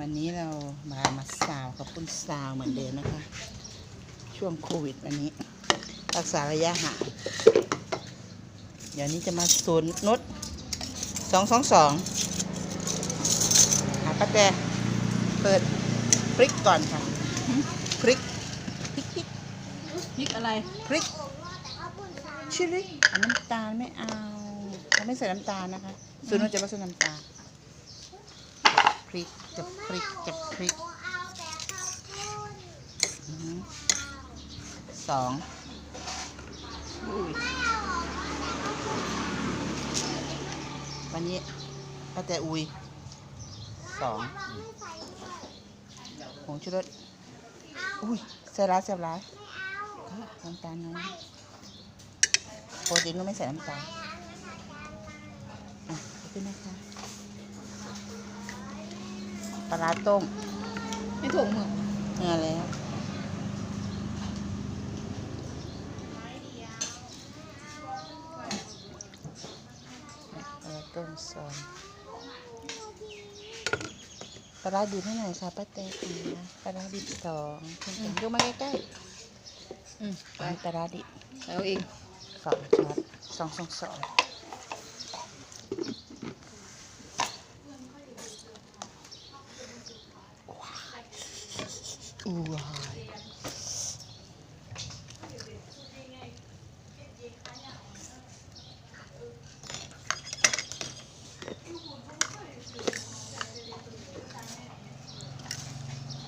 วันนี้เรามามาสาวกับคุณสาวเหมือนเดิมนะคะ ช่วงโควิดวันนี้ รักษาระยะห่างเดี๋ยวนี้จะมาศูนย์นุชสองสองสองหาป้าแต่เปิดพริกก่อนค่ะพริกพริกพริกพริกอะไรพริกชิลลี่เอาน้ำตาลไม่เอาเราไม่ใส่น้ำตาลนะคะศูนย์นุชจะไม่ใส่น้ำตาลพริก จะพริกจะพริกอือหือสองอุ้ยวันนี้ป้าแต่อุยสองผงชูรสอุ้ยใส่ร้ายใส่ร้ายน้ำตาลน้อยปกติหนูไม่ใส่น้ำตาลอะขอบคุณนะคะ ปลาร้าต้มไม่ถุงมือเนื้อแล้วปลาร้าต้มซอนปลาร้าดิบให้หน่อยค่ะป้าแตงนะปลาร้าดิบสองคุณเห็นดูมาใกล้อืมๆไปไปปลาร้าดิบแล้วเองสองช้อนสองสองสอง วาย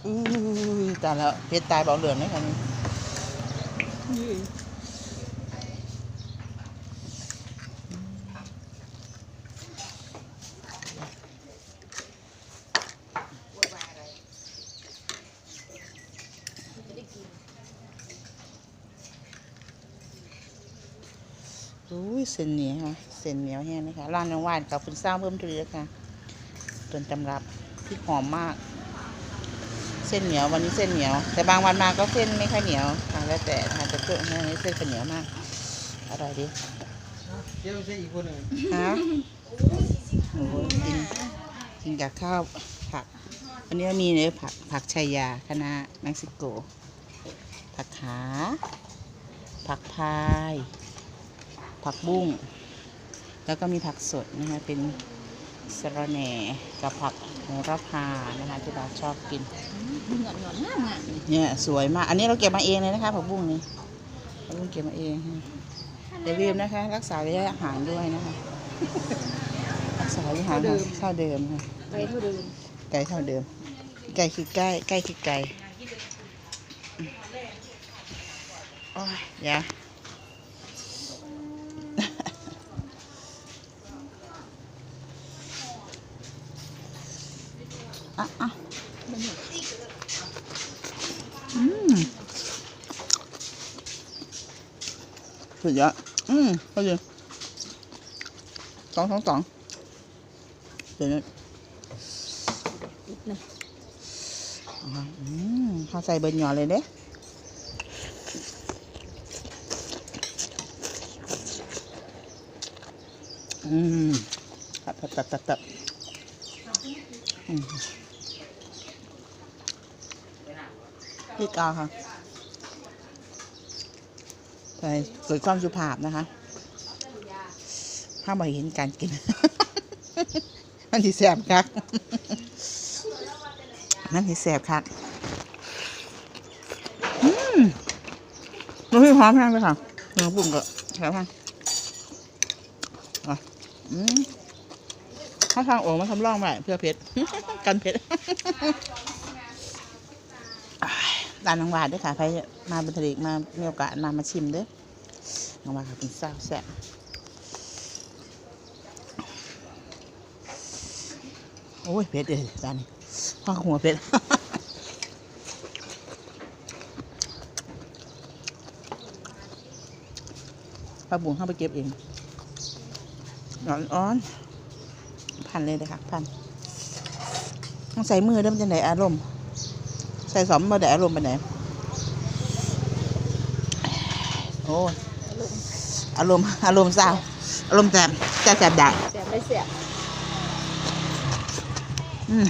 อู้ยตายแล้วเพชรตายบอกเหลืองไหมคะนี่ อุ้ย เส้นเหนียวค่ะเส้นเหนียวแห้งนะคะร้านน้องว่านกับคุณสร้างเพิ่มทุเรียนค่ะต้นตำรับที่หอมมาก เส้นเหนียววันนี้เส้นเหนียว แต่บางวันมาก็เส้นไม่ค่อยเหนียวค่ะแล้วแต่ค่ะแต่ตัวนี้เส้นก็เหนียวมากอร่อยดีเดี๋ยวใช่อีกคนหนึ่งฮะโอ้โหกินกินกับข้าวผักวันนี้มีเนื้อผักผักชายาคณะเม็กซิโก ผักขา ผักพาย ผักบุ้ง แล้วก็มีผักสดนะคะเป็นสะระแหน่กับผักโหระพานะคะที่เราชอบกินหงอนหงอนงามงามเนี่ยสวยมาก อันนี้เราเก็บมาเองเลยนะคะผักบุ้งนี่ผักบุ้งเก็บมาเองค่ะอย่าลืมนะคะ รักษาระยะห่างด้วยนะคะรักษาระยะห่างค่ะเท่าเดิมค่ะไปเท่าเดิมไกลเท่าเดิมไกลคือใกล้ใกล้คือไกลโอ้ยอย่า อะอะอืมสุดยอดอืมเขาดีสองสองสองเดี๋ยวนะนะอ่าอืมเขาใส่เบอร์หยอเลยเด้อืมตับตับตับตับตับอืม พี่กาค่ะ ใส่เกิดความสุภาพนะคะห้ามไปเห็นการกิน มันที่แสบคักนั่นที่แสบคัก อืมน้องพี่พร้อมแห้งเลยค่ะน้อปุ่มก็แถวทางอะอืมข้าวทางโอ่งมาทำร่องไว้เพื่อเพชร กันเพชร ร้านนางวาดด้วยค่ะใครมาบันทลิกมามีโอกาสมามาชิมด้อนางวาดค่ะเป็นสาวแซ่บโอ้ยเพชรเลยจานนี้ข้าวหัวเพชรปลาบุ๋งเข้าไปเก็บเองร้อนอ้อนพันเลยเลยค่ะพันต้องใส่มือเด้อมันจะไหนอารมณ์ ใส่สมมาแดดลมไปไหนโอ้อารมณ์อารมณ์เศร้าอารมณ์แสบจะแสบด่แสบไม่แสบอืม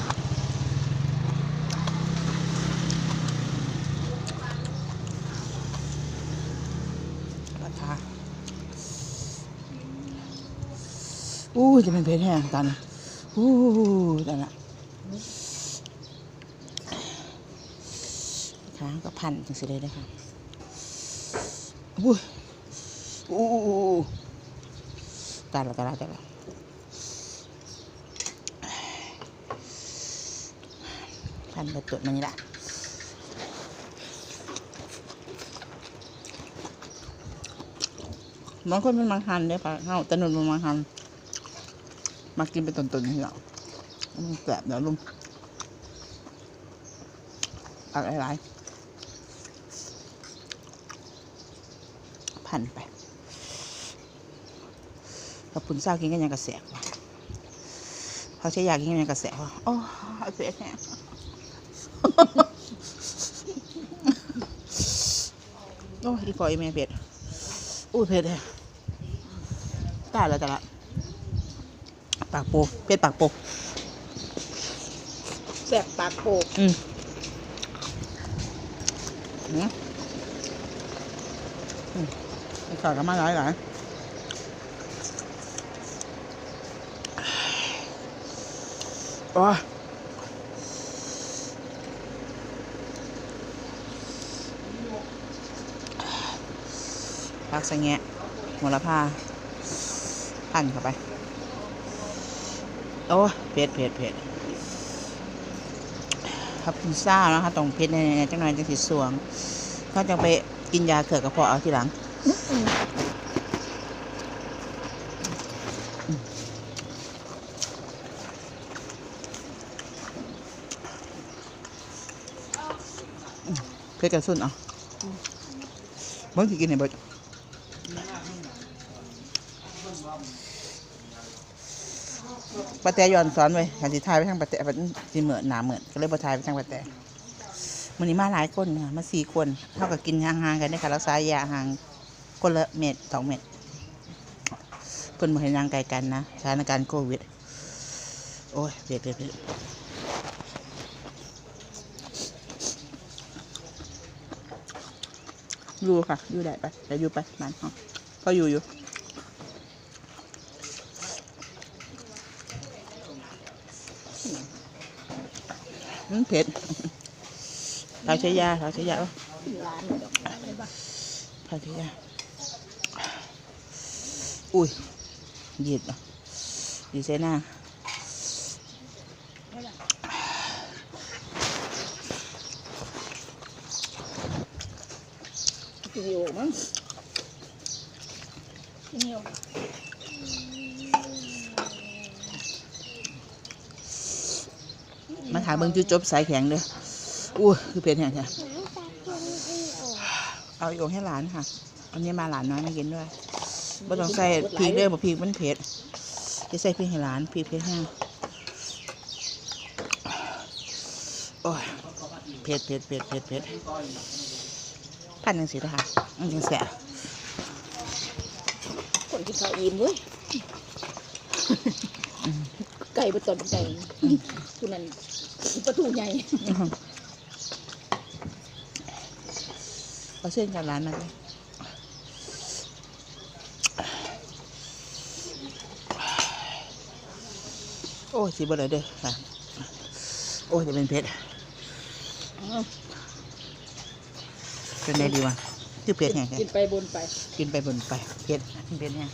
อู้จะเป็นเพชรแห้งตอนอู้ตันละ ละค้างก็พันจังสิเลยนะคะอู้อู้ตายละตายละตายละพันไปตรวจมันนี่ละบางคนเป็นมังหันเด้อปะเฮาแต่หนุนเป็นมังหันมากินเป็นตนๆที่เรามันแสบเดี๋ยวลุมเอาหลายๆ พันไปขอบคุณเศร้ากินกันยังกระแสกว่ะเขาใช้ยากินกันยังกระแสกว่ะโอ้ยเผ็ดแน่โอ้ยอีพออีแม่เผ็ดอุ้ยเผ็ดแฮะตายแล้วแต่ละปากโปเพชรปากโปแสบปากโปกอืมอืม อืมไปต่กันมาหลายหลายโอ้ยพักสะแงะมลพาพันเข้าไป โอ้เผ็ดเผ็ดเผ็ดครับพิซซ่านะคะต้องเผ็ดแน่ๆจังหน่อยจังสิสวงเขาจะไปกินยาเขือกระเพาะเอาทีหลัง อืมเผ็ดกระสุนเอาเบิ้งสิกินไหนเบิดปะแตย้อนสอนไว้กันสิทายไปทางปะแตมันสิเหมือนหนาเหมือนก็เลยบ่ทายไปทางปะแตมันนี้มาหลายคนค่ะมาสี่คนเท่ากับกินห่างๆกันได้ค่ะรักษายาห่าง คนละเม็ดสองเม็ดเพิ่อนมาเห็นยางไกลกันนะสถานการณ์โควิด โอ้ยเผ็ดเผ็ดเผ็ดอยู่ค่ะอยู่ได้ไปแต่อยู่ไปมันเขาเขาอยู่อยู่มันเผ็ดเราใช้ยาเราใช้ยาเอาร้านเลยดอกไปบ้าเราใช้ยา อุ้ยเหยียดอะดีเซน่าวิดีโอมั้งที่นี่มาถ่ายเบิ่งจุดจบสายแข็งเด้ออุ้คือเผ็ดแห้งใช่เอาอีกองให้หลานค่ะอันนี้มาหลานน้อยมากินด้วย บ่ต้องใส่พริกเด้อบ่พริกมันเผ็ดจะใส่พริกให้หลานพริกเผ็ดแห้งโอ้ยเผ็ดเผ็ดเผ็ดเผ็ดเผ็ดพันยังสินะคะอันยังแสบคนที่เขาอิ่มเว้ยไก่ประตอนไก่คุณนั่นประตูใหญ่เอาเส้นกับร้านมาเลย โอ้ยสีบเลยเด้อค่ะโอ้ยจะเป็นเพชรเป็นไงดีวะคือเพชรไงกินไปบนไป กินไปบนไปเพชรเพชรไง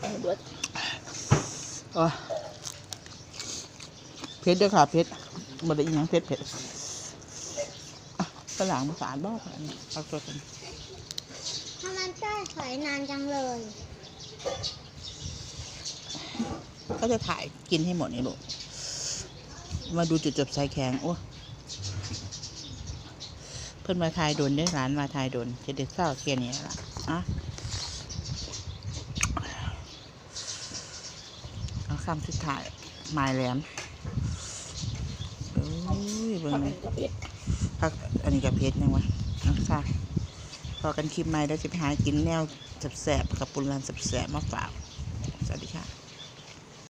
เอาเบิดโอ้ยเพชรเด้อค่ะเพชรบไดอีหยังเพชรเพชรอะ ฝรั่งภาษาบ้าอันนี้เอาตัวกันทำไมเต้ยถอยนานจังเลย ก็จะถ่ายกินให้หมดนี่ลูก มาดูจุดจบสายแข็งโอ้เพิ่นมาทายโดนเด้อร้านมาทายโดนจะเด็ดเศร้าเทียนนี่ละอะเอาคำสุดท้ายหมายแหลมโอ้ยเบิ่งผักเลยกับเผ็ด พักอันนี้กับเพชรยังวะเอาค่ะพอกันคลิปใหม่แล้วจะไปหากินแนวแสบๆกับปุนรันแสบๆมาฝาก